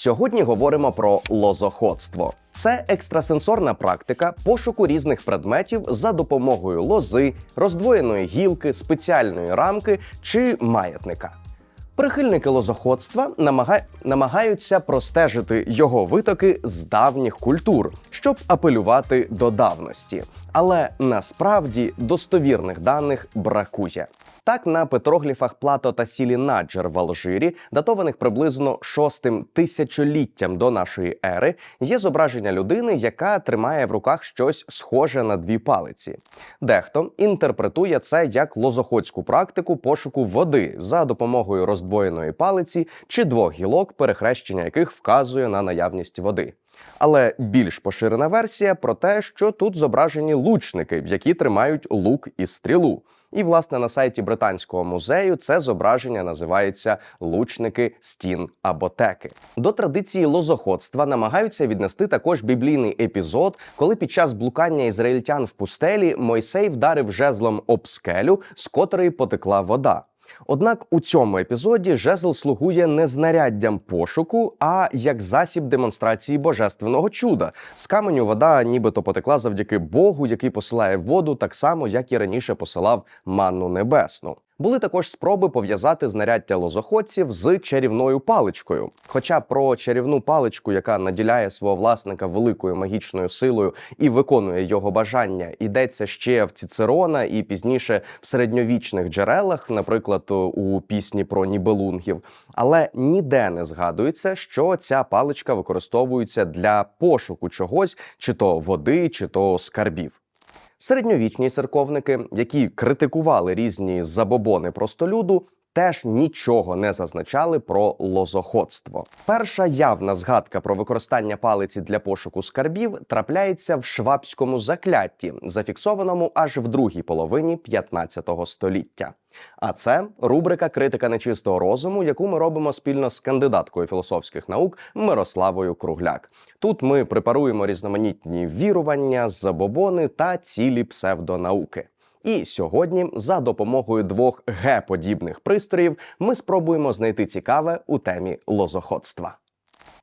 Сьогодні говоримо про лозоходство. Це екстрасенсорна практика пошуку різних предметів за допомогою лози, роздвоєної гілки, спеціальної рамки чи маятника. Прихильники лозоходства намага... намагаються простежити його витоки з давніх культур, щоб апелювати до давності. Але насправді достовірних даних бракує. Так, на петрогліфах Плато та Сілі Наджер в Алжирі, датованих приблизно шостим тисячоліттям до нашої ери, є зображення людини, яка тримає в руках щось схоже на дві палиці. Дехто інтерпретує це як лозоходську практику пошуку води за допомогою роздвоєної палиці чи двох гілок, перехрещення яких вказує на наявність води. Але більш поширена версія про те, що тут зображені лучники, які тримають лук і стрілу. І, власне, на сайті британського музею це зображення називається лучники стін або теки. До традиції лозоходства намагаються віднести також біблійний епізод, коли під час блукання ізраїльтян в пустелі Мойсей вдарив жезлом об скелю, з котрої потекла вода. Однак у цьому епізоді жезл слугує не знаряддям пошуку, а як засіб демонстрації божественного чуда. З каменю вода нібито потекла завдяки Богу, який посилає воду, так само як і раніше посилав манну небесну. Були також спроби пов'язати знаряддя лозоходців з чарівною паличкою. Хоча про чарівну паличку, яка наділяє свого власника великою магічною силою і виконує його бажання, йдеться ще в Цицерона і пізніше в середньовічних джерелах, наприклад, у пісні про нібелунгів. Але ніде не згадується, що ця паличка використовується для пошуку чогось, чи то води, чи то скарбів. Середньовічні церковники, які критикували різні забобони простолюду, теж нічого не зазначали про лозоходство. Перша явна згадка про використання палиці для пошуку скарбів трапляється в швабському заклятті, зафіксованому аж в другій половині 15 століття. А це рубрика Критика нечистого розуму, яку ми робимо спільно з кандидаткою філософських наук Мирославою Кругляк. Тут ми препаруємо різноманітні вірування, забобони та цілі псевдонауки. І сьогодні, за допомогою двох Г-подібних пристроїв, ми спробуємо знайти цікаве у темі лозоходства.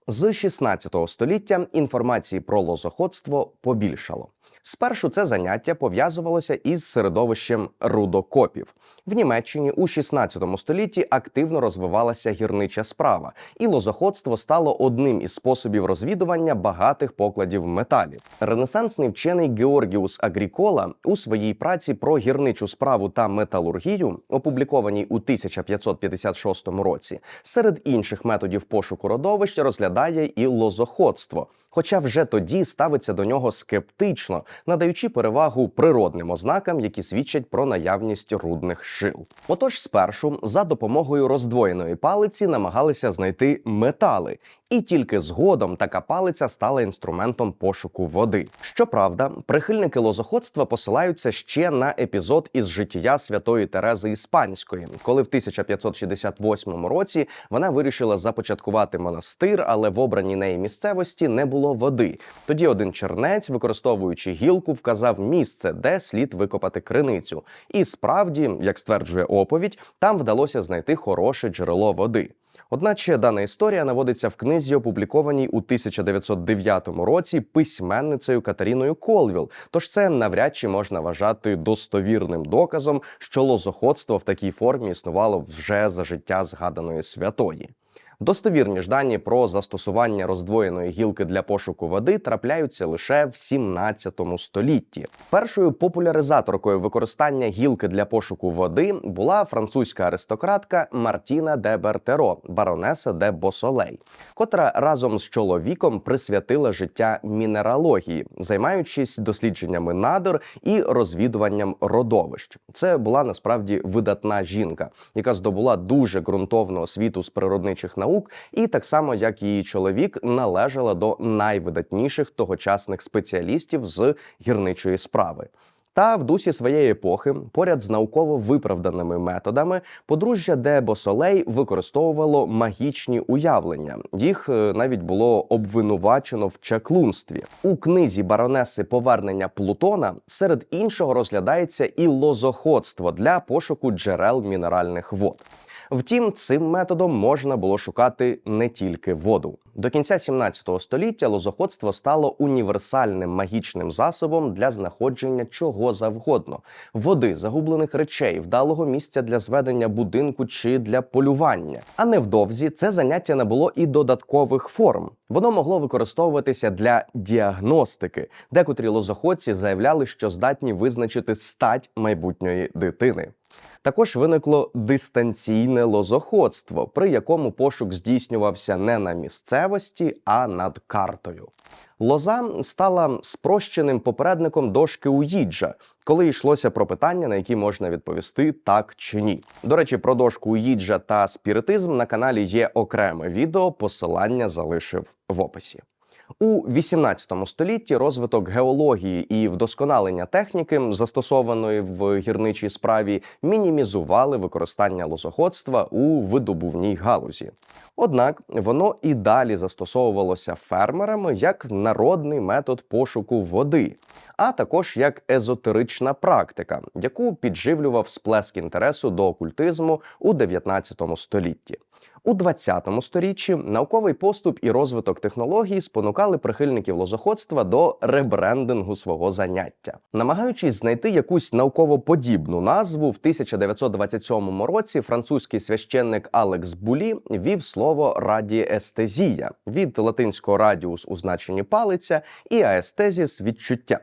З 16 століття інформації про лозоходство побільшало. Спершу це заняття пов'язувалося із середовищем рудокопів. В Німеччині у 16 столітті активно розвивалася гірнича справа, і лозоходство стало одним із способів розвідування багатих покладів металів. Ренесансний вчений Георгіус Агрікола у своїй праці про гірничу справу та металургію, опублікованій у 1556 році, серед інших методів пошуку родовищ розглядає і лозоходство. Хоча вже тоді ставиться до нього скептично, надаючи перевагу природним ознакам, які свідчать про наявність рудних шил. Отож, спершу за допомогою роздвоєної палиці намагалися знайти метали, і тільки згодом така палиця стала інструментом пошуку води. Щоправда, прихильники лозоходства посилаються ще на епізод із життя святої Терези Іспанської, коли в 1568 році вона вирішила започаткувати монастир, але в обраній неї місцевості не було води. Тоді один чернець, використовуючи гілку, вказав місце, де слід викопати криницю. І справді, як стверджує оповідь, там вдалося знайти хороше джерело води. Одначе дана історія наводиться в книзі, опублікованій у 1909 році письменницею Катеріною Колвіл. Тож це навряд чи можна вважати достовірним доказом, що лозоходство в такій формі існувало вже за життя згаданої святої. Достовірні ж дані про застосування роздвоєної гілки для пошуку води трапляються лише в 17 столітті. Першою популяризаторкою використання гілки для пошуку води була французька аристократка Мартіна де Бертеро, баронеса де Босолей, котра разом з чоловіком присвятила життя мінералогії, займаючись дослідженнями надр і розвідуванням родовищ. Це була насправді видатна жінка, яка здобула дуже ґрунтовну освіту з природничих наук наук, і так само як її чоловік належала до найвидатніших тогочасних спеціалістів з гірничої справи. Та в дусі своєї епохи, поряд з науково виправданими методами, подружжя де Босолей використовувало магічні уявлення. Їх е, навіть було обвинувачено в чаклунстві у книзі баронеси Повернення Плутона. Серед іншого розглядається і лозоходство для пошуку джерел мінеральних вод. Втім, цим методом можна було шукати не тільки воду. До кінця 17 століття лозоходство стало універсальним магічним засобом для знаходження чого завгодно: води, загублених речей, вдалого місця для зведення будинку чи для полювання. А невдовзі це заняття набуло і додаткових форм. Воно могло використовуватися для діагностики. Декотрі лозоходці заявляли, що здатні визначити стать майбутньої дитини. Також виникло дистанційне лозоходство, при якому пошук здійснювався не на місцевості, а над картою. Лоза стала спрощеним попередником дошки Уїджа, коли йшлося про питання, на які можна відповісти так чи ні. До речі, про дошку Уїджа та спіритизм на каналі є окреме відео. Посилання залишив в описі. У 18 столітті розвиток геології і вдосконалення техніки, застосованої в гірничій справі, мінімізували використання лозоходства у видобувній галузі. Однак воно і далі застосовувалося фермерами як народний метод пошуку води, а також як езотерична практика, яку підживлював сплеск інтересу до окультизму у 19 столітті. У 20 сторіччі науковий поступ і розвиток технологій спонукали прихильників лозоходства до ребрендингу свого заняття, намагаючись знайти якусь науково-подібну назву, в 1927 році французький священник Алекс Булі вів слово радіестезія від латинського радіус у значенні палиця і аестезіс відчуття.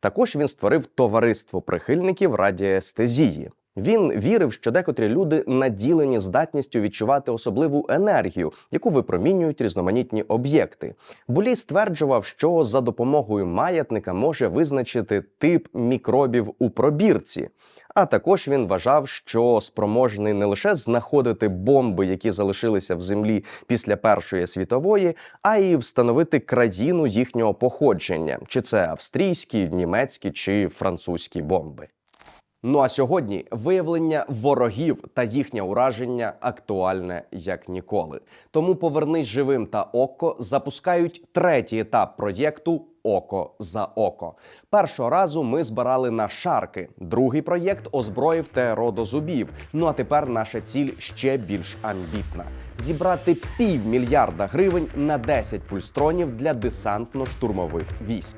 Також він створив товариство прихильників радіестезії. Він вірив, що декотрі люди наділені здатністю відчувати особливу енергію, яку випромінюють різноманітні об'єкти. Булі стверджував, що за допомогою маятника може визначити тип мікробів у пробірці. А також він вважав, що спроможний не лише знаходити бомби, які залишилися в землі після Першої світової, а й встановити країну їхнього походження, чи це австрійські, німецькі чи французькі бомби. Ну а сьогодні виявлення ворогів та їхнє ураження актуальне як ніколи. Тому повернись живим та око запускають третій етап проєкту Око за око. Першого разу ми збирали на шарки. Другий проєкт озброїв ТРО до зубів. Ну а тепер наша ціль ще більш амбітна: зібрати півмільярда гривень на 10 пульстронів для десантно-штурмових військ.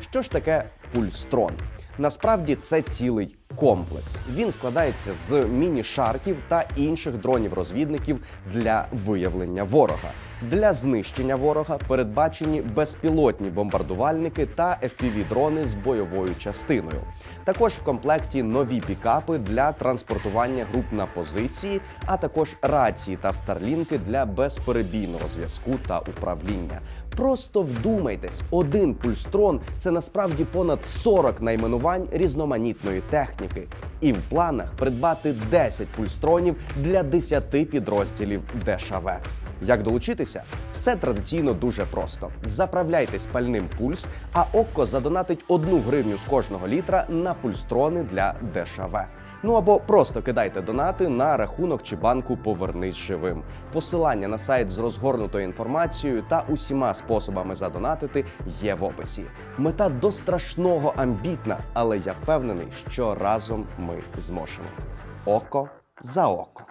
Що ж таке пульстрон? Насправді це цілий комплекс. Він складається з міні-шарків та інших дронів-розвідників для виявлення ворога. Для знищення ворога передбачені безпілотні бомбардувальники та FPV-дрони з бойовою частиною. Також в комплекті нові пікапи для транспортування груп на позиції, а також рації та старлінки для безперебійного зв'язку та управління. Просто вдумайтесь, один пульстрон це насправді понад 40 найменувань різноманітної техніки. І в планах придбати 10 пульстронів для 10 підрозділів ДШВ. Як долучитися? Все традиційно дуже просто. Заправляйте спальним пульс, а око задонатить одну гривню з кожного літра на пульстрони для ДШВ. Ну або просто кидайте донати на рахунок чи банку Повернись живим. Посилання на сайт з розгорнутою інформацією та усіма способами задонатити є в описі. Мета до страшного амбітна, але я впевнений, що разом ми зможемо. Око за око.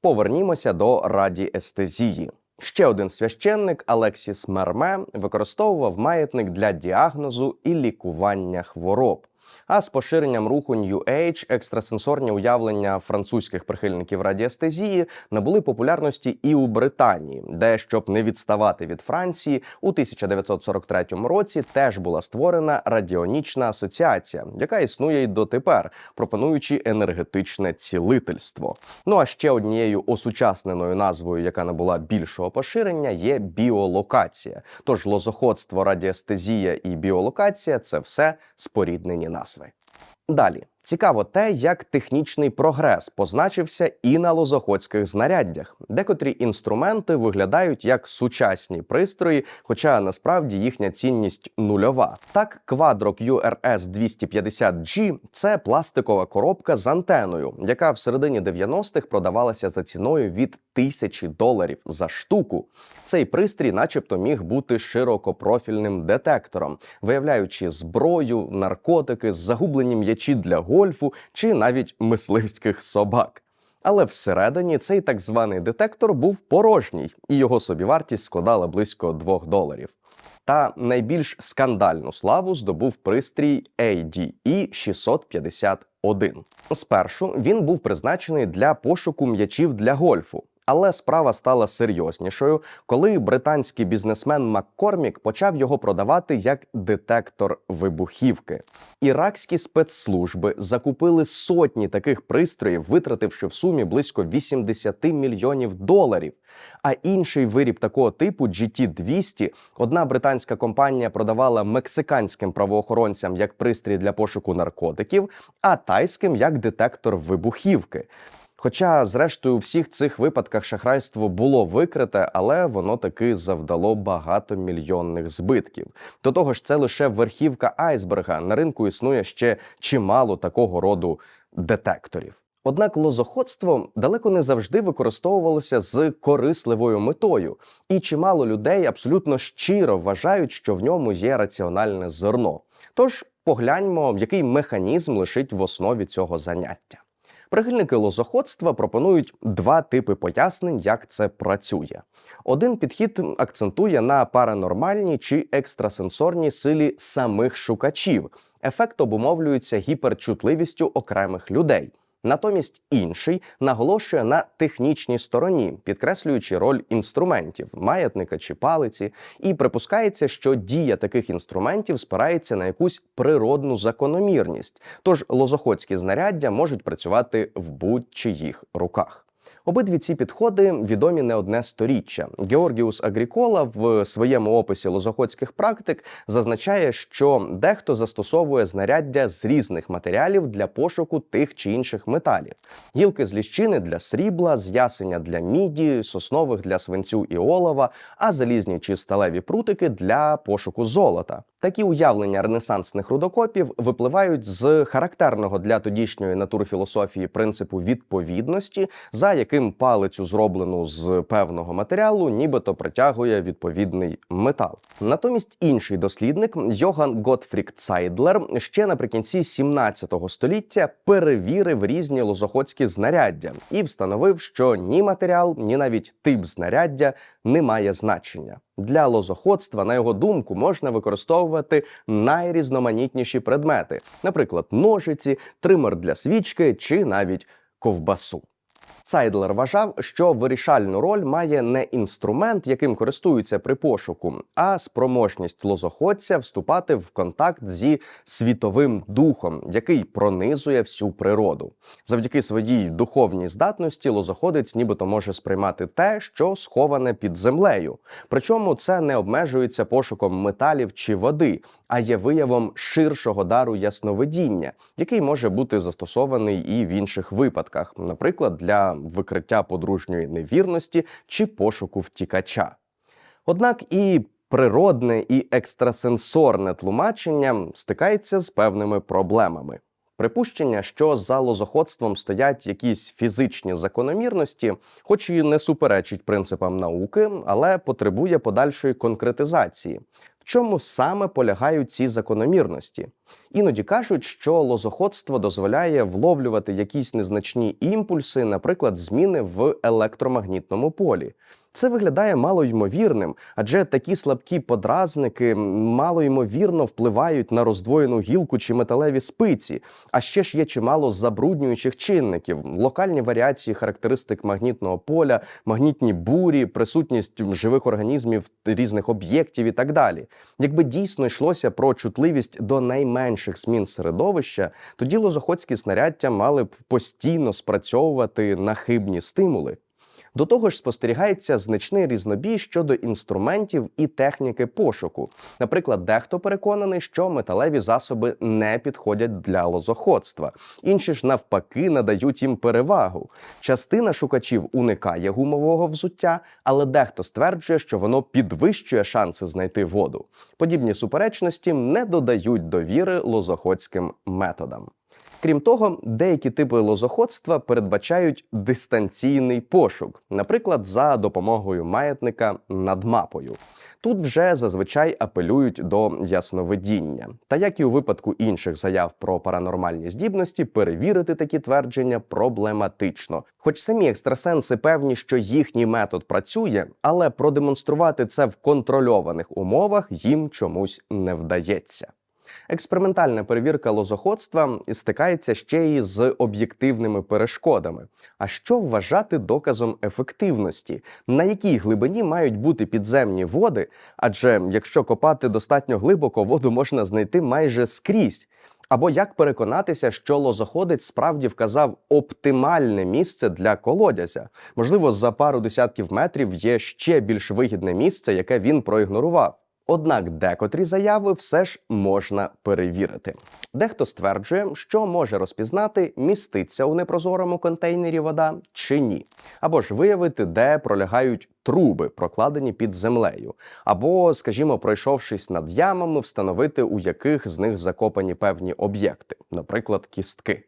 Повернімося до радіестезії. Ще один священник Алексіс Мерме використовував маятник для діагнозу і лікування хвороб. А з поширенням руху New Age екстрасенсорні уявлення французьких прихильників радіестезії набули популярності і у Британії, де, щоб не відставати від Франції, у 1943 році теж була створена радіонічна асоціація, яка існує й дотепер, пропонуючи енергетичне цілительство. Ну а ще однією осучасненою назвою, яка набула більшого поширення, є біолокація. Тож лозоходство, радіестезія і біолокація це все споріднені назви. Далі цікаво те, як технічний прогрес позначився і на лозоходських знаряддях. Декотрі інструменти виглядають як сучасні пристрої, хоча насправді їхня цінність нульова. Так, квадрок URS 250G – це пластикова коробка з антеною, яка в середині 90-х продавалася за ціною від тисячі доларів за штуку. Цей пристрій, начебто, міг бути широкопрофільним детектором, виявляючи зброю, наркотики, загублені м'ячі для гольфу чи навіть мисливських собак. Але всередині цей так званий детектор був порожній, і його собівартість складала близько 2 доларів. Та найбільш скандальну славу здобув пристрій ADE 651. Спершу він був призначений для пошуку м'ячів для гольфу. Але справа стала серйознішою, коли британський бізнесмен Маккормік почав його продавати як детектор вибухівки. Іракські спецслужби закупили сотні таких пристроїв, витративши в сумі близько 80 мільйонів доларів. А інший виріб такого типу GT200 одна британська компанія продавала мексиканським правоохоронцям як пристрій для пошуку наркотиків, а тайським як детектор вибухівки. Хоча, зрештою, у всіх цих випадках шахрайство було викрите, але воно таки завдало багатомільйонних збитків. До того ж, це лише верхівка айсберга. На ринку існує ще чимало такого роду детекторів. Однак лозоходство далеко не завжди використовувалося з корисливою метою, і чимало людей абсолютно щиро вважають, що в ньому є раціональне зерно. Тож погляньмо, який механізм лежить в основі цього заняття. Прихильники лозоходства пропонують два типи пояснень, як це працює. Один підхід акцентує на паранормальній чи екстрасенсорній силі самих шукачів. Ефект обумовлюється гіперчутливістю окремих людей. Натомість інший наголошує на технічній стороні, підкреслюючи роль інструментів, маятника чи палиці, і припускається, що дія таких інструментів спирається на якусь природну закономірність. Тож лозоходські знаряддя можуть працювати в будь-чиїх руках. Обидві ці підходи відомі не одне сторіччя. Георгіус Агрікола в своєму описі лозоходських практик зазначає, що дехто застосовує знаряддя з різних матеріалів для пошуку тих чи інших металів: гілки з ліщини для срібла, з ясеня для міді, соснових для свинцю і олова, а залізні чи сталеві прутики для пошуку золота. Такі уявлення ренесансних рудокопів випливають з характерного для тодішньої натурфілософії принципу відповідності, за яким палицю, зроблену з певного матеріалу, нібито притягує відповідний метал. Натомість інший дослідник Йоган Готфрік Цайдлер ще наприкінці 17 століття перевірив різні лозоходські знаряддя і встановив, що ні матеріал, ні навіть тип знаряддя не має значення. Для лозоходства, на його думку, можна використовувати найрізноманітніші предмети, наприклад, ножиці, тример для свічки чи навіть ковбасу. Сайдлер вважав, що вирішальну роль має не інструмент, яким користуються при пошуку, а спроможність лозоходця вступати в контакт зі світовим духом, який пронизує всю природу. Завдяки своїй духовній здатності лозоходець нібито може сприймати те, що сховане під землею. Причому це не обмежується пошуком металів чи води, а є виявом ширшого дару ясновидіння, який може бути застосований і в інших випадках, наприклад, для викриття подружньої невірності чи пошуку втікача. Однак і природне і екстрасенсорне тлумачення стикається з певними проблемами. Припущення, що за лозоходством стоять якісь фізичні закономірності, хоч і не суперечить принципам науки, але потребує подальшої конкретизації. В чому саме полягають ці закономірності? Іноді кажуть, що лозоходство дозволяє вловлювати якісь незначні імпульси, наприклад, зміни в електромагнітному полі. Це виглядає малоймовірним, адже такі слабкі подразники малоймовірно впливають на роздвоєну гілку чи металеві спиці. А ще ж є чимало забруднюючих чинників, локальні варіації характеристик магнітного поля, магнітні бурі, присутність живих організмів різних об'єктів і так далі. Якби дійсно йшлося про чутливість до найменших змін середовища, тоді лозоходські снаряддя мали б постійно спрацьовувати на хибні стимули. До того ж, спостерігається значний різнобій щодо інструментів і техніки пошуку. Наприклад, дехто переконаний, що металеві засоби не підходять для лозоходства, інші ж навпаки надають їм перевагу. Частина шукачів уникає гумового взуття, але дехто стверджує, що воно підвищує шанси знайти воду. Подібні суперечності не додають довіри лозоходським методам. Крім того, деякі типи лозоходства передбачають дистанційний пошук, наприклад, за допомогою маятника над мапою. Тут вже зазвичай апелюють до ясновидіння. Та як і у випадку інших заяв про паранормальні здібності, перевірити такі твердження проблематично. Хоч самі екстрасенси певні, що їхній метод працює, але продемонструвати це в контрольованих умовах їм чомусь не вдається. Експериментальна перевірка лозоходства стикається ще й з об'єктивними перешкодами. А що вважати доказом ефективності? На якій глибині мають бути підземні води? Адже якщо копати достатньо глибоко, воду можна знайти майже скрізь. Або як переконатися, що лозоходець справді вказав оптимальне місце для колодязя? Можливо, за пару десятків метрів є ще більш вигідне місце, яке він проігнорував. Однак декотрі заяви все ж можна перевірити. Дехто стверджує, що може розпізнати, міститься у непрозорому контейнері вода чи ні, або ж виявити, де пролягають труби, прокладені під землею, або, скажімо, пройшовшись над ямами, встановити, у яких з них закопані певні об'єкти, наприклад, кістки.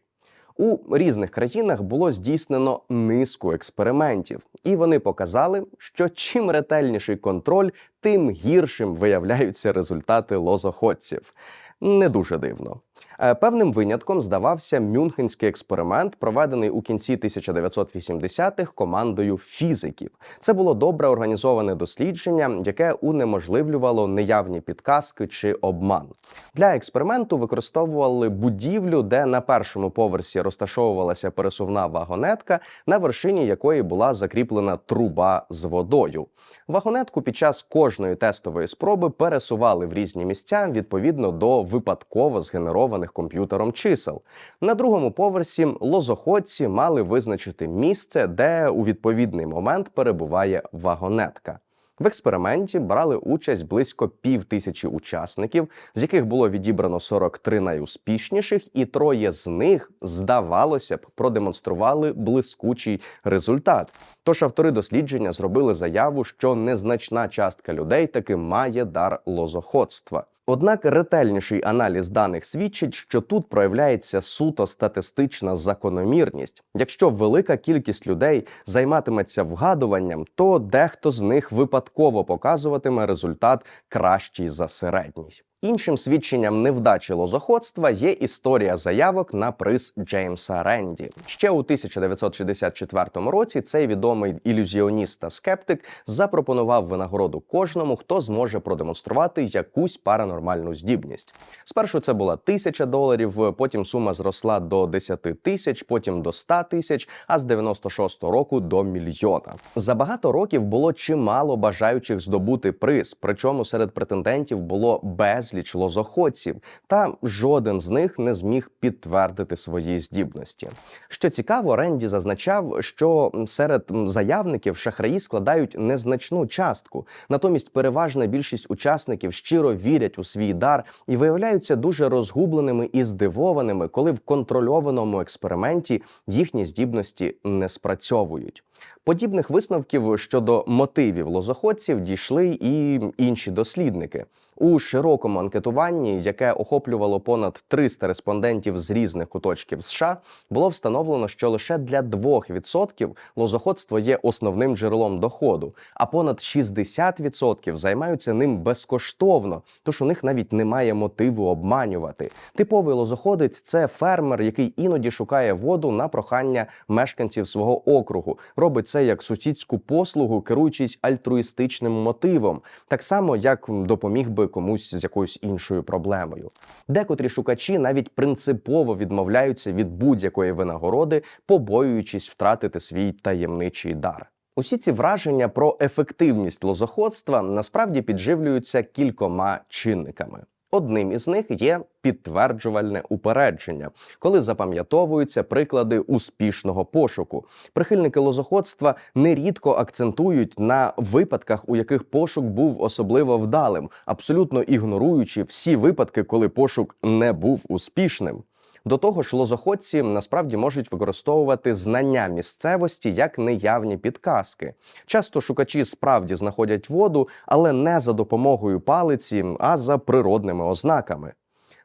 У різних країнах було здійснено низку експериментів, і вони показали, що чим ретельніший контроль, тим гіршим виявляються результати лозоходців. Не дуже дивно. Е, Певним винятком здавався мюнхенський експеримент, проведений у кінці 1980-х командою фізиків. Це було добре організоване дослідження, яке унеможливлювало неявні підказки чи обман. Для експерименту використовували будівлю, де на першому поверсі розташовувалася пересувна вагонетка, на вершині якої була закріплена труба з водою. Вагонетку під час кожної тестової спроби пересували в різні місця відповідно до випадково згенерованих комп'ютером чисел. На другому поверсі лозоходці мали визначити місце, де у відповідний момент перебуває вагонетка. В експерименті брали участь близько пів тисячі учасників, з яких було відібрано 43 найуспішніших, і троє з них, здавалося б, продемонстрували блискучий результат. Тож автори дослідження зробили заяву, що незначна частка людей таки має дар лозоходства. Однак ретельніший аналіз даних свідчить, що тут проявляється суто статистична закономірність. Якщо велика кількість людей займатиметься вгадуванням, то дехто з них випадково показуватиме результат кращий за середній. Іншим свідченням невдачі лозоходства є історія заявок на приз Джеймса Ренді. Ще у 1964 році цей відомий ілюзіоніст та скептик запропонував винагороду кожному, хто зможе продемонструвати якусь паранормальну здібність. Спершу це була тисяча доларів, потім сума зросла до 10 тисяч, потім до 100 тисяч, а з 96-го року до мільйона. За багато років було чимало бажаючих здобути приз, причому серед претендентів було безліч лозоходців, та жоден з них не зміг підтвердити свої здібності. Що цікаво, Ренді зазначав, що серед заявників шахраї складають незначну частку. Натомість переважна більшість учасників щиро вірять у свій дар і виявляються дуже розгубленими і здивованими, коли в контрольованому експерименті їхні здібності не спрацьовують. Подібних висновків щодо мотивів лозоходців дійшли і інші дослідники. У широкому анкетуванні, яке охоплювало понад 300 респондентів з різних куточків США, було встановлено, що лише для 2% лозоходство є основним джерелом доходу, а понад 60% займаються ним безкоштовно, тож у них навіть немає мотиву обманювати. Типовий лозоходець це фермер, який іноді шукає воду на прохання мешканців свого округу. Робить це як сусідську послугу, керуючись альтруїстичним мотивом, так само як допоміг би комусь з якоюсь іншою проблемою. Декотрі шукачі навіть принципово відмовляються від будь-якої винагороди, побоюючись втратити свій таємничий дар. Усі ці враження про ефективність лозоходства насправді підживлюються кількома чинниками. Одним із них є підтверджувальне упередження, коли запам'ятовуються приклади успішного пошуку. Прихильники лозоходства нерідко акцентують на випадках, у яких пошук був особливо вдалим, абсолютно ігноруючи всі випадки, коли пошук не був успішним. До того ж, лозоходці насправді можуть використовувати знання місцевості як неявні підказки. Часто шукачі справді знаходять воду, але не за допомогою палиці, а за природними ознаками.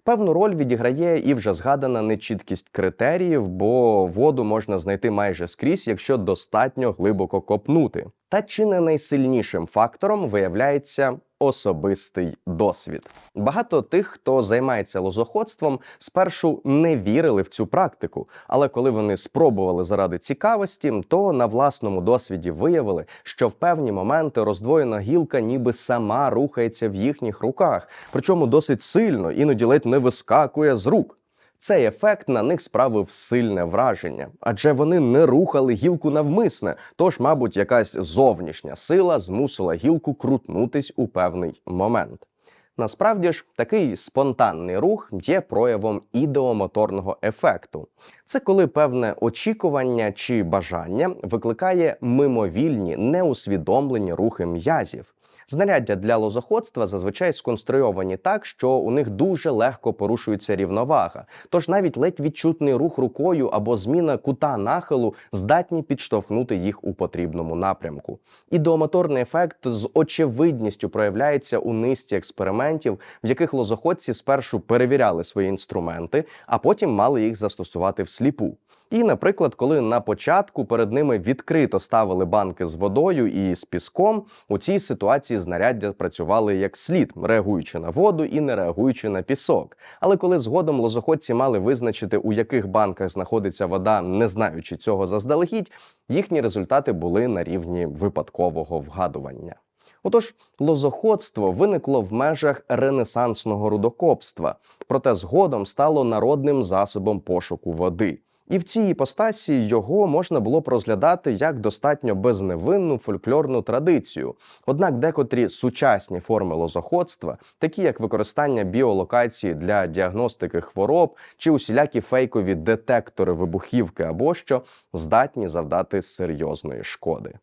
Певну роль відіграє і вже згадана нечіткість критеріїв, бо воду можна знайти майже скрізь, якщо достатньо глибоко копнути. Та чи не найсильнішим фактором виявляється особистий досвід. Багато тих, хто займається лозоходством, спершу не вірили в цю практику, але коли вони спробували заради цікавості, то на власному досвіді виявили, що в певні моменти роздвоєна гілка ніби сама рухається в їхніх руках, причому досить сильно, іноді ледь не вискакує з рук. Цей ефект на них справив сильне враження, адже вони не рухали гілку навмисне, тож, мабуть, якась зовнішня сила змусила гілку крутнутись у певний момент. Насправді ж, такий спонтанний рух є проявом ідеомоторного ефекту. Це коли певне очікування чи бажання викликає мимовільні, неусвідомлені рухи м'язів. Знаряддя для лозоходства зазвичай сконструйовані так, що у них дуже легко порушується рівновага. Тож навіть ледь відчутний рух рукою або зміна кута нахилу здатні підштовхнути їх у потрібному напрямку. Ідеомоторний ефект з очевидністю проявляється у низці експериментів, в яких лозоходці спершу перевіряли свої інструменти, а потім мали їх застосувати всліпу. І, наприклад, коли на початку перед ними відкрито ставили банки з водою і з піском, у цій ситуації знаряддя працювали як слід, реагуючи на воду і не реагуючи на пісок. Але коли згодом лозоходці мали визначити, у яких банках знаходиться вода, не знаючи цього заздалегідь, їхні результати були на рівні випадкового вгадування. Отож, лозоходство виникло в межах ренесансного рудокопства, проте згодом стало народним засобом пошуку води. І в цій іпостасі його можна було б розглядати як достатньо безневинну фольклорну традицію. Однак декотрі сучасні форми лозоходства, такі як використання біолокації для діагностики хвороб чи усілякі фейкові детектори вибухівки або що, здатні завдати серйозної шкоди.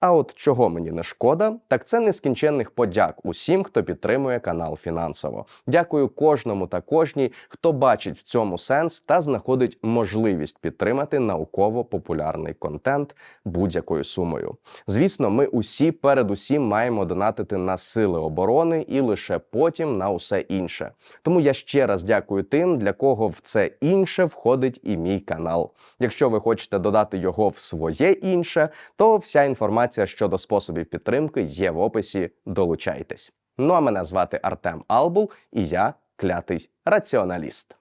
А от чого мені не шкода, так це нескінченних подяк усім, хто підтримує канал фінансово. Дякую кожному та кожній, хто бачить в цьому сенс та знаходить можливість підтримати науково-популярний контент будь-якою сумою. Звісно, ми усі передусім маємо донатити на сили оборони і лише потім на усе інше. Тому я ще раз дякую тим, для кого в це інше входить і мій канал. Якщо ви хочете додати його в своє інше, то вся інформація щодо способів підтримки є в описі. Долучайтесь. Ну а мене звати Артем Албул, і я клятий раціоналіст.